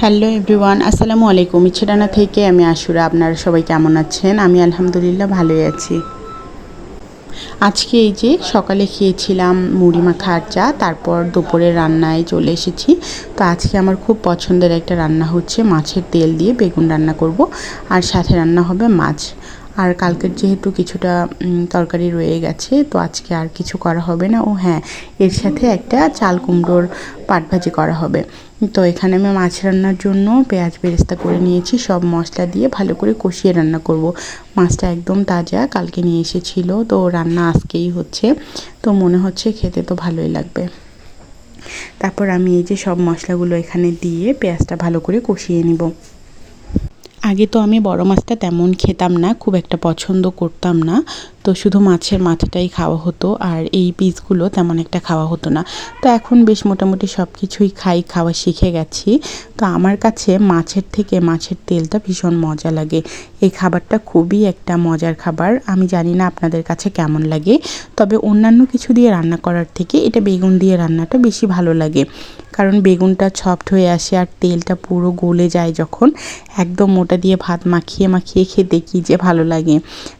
Hello everyone, আসসালামু আলাইকুম। ইচ্ছেডানা থেকে আমি আশুরা, আপনারা সবাই কেমন আছেন? আমি আলহামদুলিল্লাহ ভালোই আছি। আজকে এই যে সকালে খেয়েছিলাম মুড়ি মাখা চা, তারপর দুপুরে রান্নায় চলে এসেছি। তো আজকে আমার খুব পছন্দের একটা রান্না হচ্ছে মাছের তেল দিয়ে বেগুন রান্না করব। আর সাথে রান্না হবে মাছ। আর কালকের যেহেতু কিছুটা তরকারি রয়ে গেছে, তো আজকে আর কিছু করা হবে না। ও হ্যাঁ এর সাথে একটা চাল কুমড়োর পাট ভাজি করা হবে। তো এখানে আমি মাছ রান্নার জন্য পেঁয়াজ বেরেস্তা করে নিয়েছি, সব মশলা দিয়ে ভালো করে কষিয়ে রান্না করব। মাছটা একদম তাজা, কালকে নিয়ে এসেছিল, তো রান্না আজকেই হচ্ছে, তো মনে হচ্ছে খেতে তো ভালোই লাগবে। তারপর আমি এই যে সব মশলাগুলো এখানে দিয়ে পেঁয়াজটা ভালো করে কষিয়ে নিব। আগে তো আমি বড় মাছটা তেমন খেতাম না, খুব একটা পছন্দ করতাম না। তো শুধু মাছের মাথাটাই খাওয়া হতো আর এই পিসগুলো তেমন একটা খাওয়া হতো না। তো এখন বেশ মোটামুটি সব কিছুই খাই, খাওয়া শিখে গেছি। তো আমার কাছে মাছের থেকে মাছের তেলটা ভীষণ মজা লাগে। এই খাবারটা খুবই একটা মজার খাবার। আমি জানি না আপনাদের কাছে কেমন লাগে। তবে অন্যান্য কিছু দিয়ে রান্না করার থেকে এটা বেগুন দিয়ে রান্নাটা বেশি ভালো লাগে। কারণ বেগুনটা সফট হয়ে আসে আর তেলটা পুরো গলে যায় যখন। একদম মোটা দিয়ে ভাত মাখিয়ে মাখিয়ে খেতে কী যে ভালো লাগে।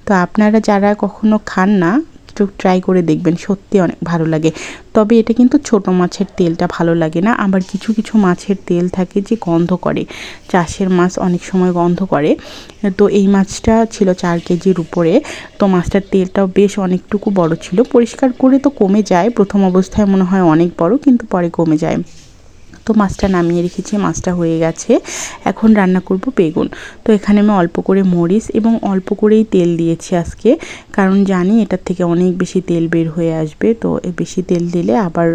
তো আপনারা যারা কখনো খান না একটু ট্রাই করে দেখবেন, সত্যি অনেক ভালো লাগে। তবে এটা কিন্তু ছোট মাছের তেলটা ভালো লাগে না, আবার কিছু কিছু মাছের তেল থাকে যে গন্ধ করে। চাষের মাছ অনেক সময় গন্ধ করে। তো এই মাছটা ছিল চার কেজির উপরে। তো মাছটার তেলটাও বেশ অনেকটুকু বড় ছিল। পরিষ্কার করে তো কমে যায়, প্রথম অবস্থায় মনে হয় অনেক বড়, কিন্তু পরে কমে যায়। তো মাছটা নামিয়ে রেখেছি, মাছটা হয়ে গেছে। এখন রান্না করব বেগুন। তো এখানে আমি অল্প করে মরিচ এবং অল্প করেই তেল দিয়েছি আজকে। কারণ জানি এটার থেকে অনেক বেশি তেল বের হয়ে আসবে। তো বেশি তেল দিলে আবার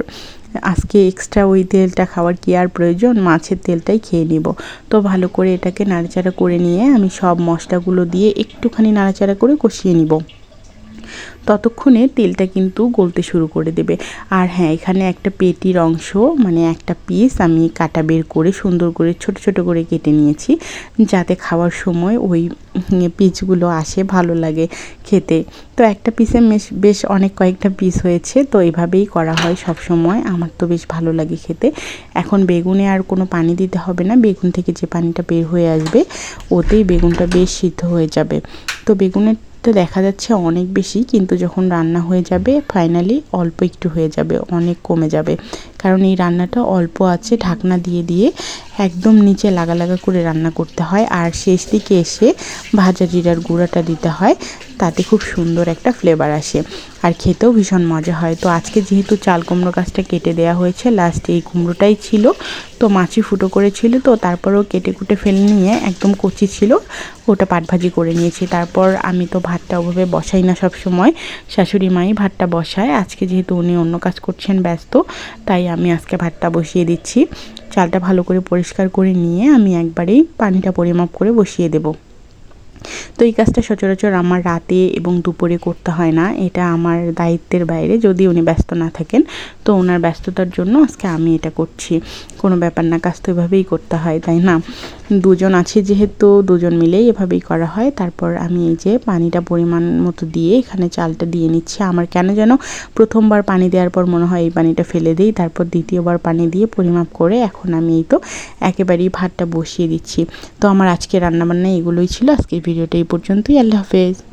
আজকে এক্সট্রা ওই তেলটা খাওয়ার কি আর প্রয়োজন? মাছের তেলটাই খেয়ে নিব। তো ভালো করে এটাকে নাড়াচাড়া করে নিয়ে আমি সব মশলাগুলো দিয়ে একটুখানি নাড়াচাড়া করে কষিয়ে নিব। ততক্ষণে তেলটা কিন্তু গলতে শুরু করে দেবে। আর হ্যাঁ এখানে একটা পেটির অংশ মানে একটা পিস আমি কাটা বের করে সুন্দর করে, ছোট ছোট করে কেটে নিয়েছি, যাতে খাওয়ার সময় ওই পিসগুলো আসে, ভালো লাগে খেতে। তো একটা পিসে বেশ অনেক কয়েকটা পিস হয়েছে, তো এভাবেই করা হয় সব সময় আমার তো বেশ ভালো লাগে খেতে। এখন বেগুনে আর কোনো পানি দিতে হবে না। বেগুন থেকে যে পানিটা বের হয়ে আসবে, ওতেই বেগুনটা বেশ সিদ্ধ হয়ে যাবে। তো বেগুনের তো দেখা যাচ্ছে অনেক বেশি, কিন্তু যখন রান্না হয়ে যাবে ফাইনালি অল্প একটু হয়ে যাবে, অনেক কমে যাবে। কারণ এই রান্নাটা অল্প আছে, ঢাকনা দিয়ে দিয়ে একদম নিচে লাগা লাগা করে রান্না করতে হয়। আর শেষ দিকে এসে ভাজা জিরার গুঁড়াটা দিতে হয়। তাতে খুব সুন্দর একটা ফ্লেভার আসে। আর খেতেও ভীষণ মজা হয়। তো আজকে যেহেতু চাল কুমড়ো গাছটা কেটে দেওয়া হয়েছে লাস্টে এই কুমড়োটাই ছিল। তো মাছি ফুটো করেছিল তো, তারপরেও কেটে কুটে ফেলে নিয়ে একদম কচি ছিল। ওটা পাট ভাজি করে নিয়েছি। তারপর আমি তো ভাতটা ওভাবে বসাই না সব সময় শাশুড়ি মাই ভাতটা বসায়। আজকে যেহেতু উনি অন্য কাজ করছেন, ব্যস্ত, তাই আমি আজকে ভাতটা বসিয়ে দিচ্ছি। চালটা ভালো করে পরিষ্কার করে নিয়ে আমি একবারেই পানিটা পরিমাপ করে বসিয়ে দেবো। তো এই কাজটা সচরাচর আমার রাতে এবং দুপুরে করতে হয় না। এটা আমার দায়িত্বের বাইরে। যদি উনি ব্যস্ত না থাকেন, তো ওনার ব্যস্ততার জন্য আজকে আমি এটা করছি। কোনো ব্যাপার না, কাজ তো এভাবেই করতে হয়, তাই না? দুজন আছে যেহেতু, দুজন মিলেই এভাবেই করা হয়। তারপর আমি এই যে পানিটা পরিমাণ মতো দিয়ে এখানে চালটা দিয়ে নিচ্ছি। আমার কেন যেন প্রথমবার পানি দেওয়ার পর মনে হয় এই পানিটা ফেলে দিই, তারপর দ্বিতীয়বার পানি দিয়ে পরিমাপ করে এখন আমি এই তো একেবারেই ভাতটা বসিয়ে দিচ্ছি। তো আমার আজকে রান্নাবান্না এগুলোই ছিল। আজকের ভিডিওটা এই পর্যন্তই। আল্লাহ হাফেজ।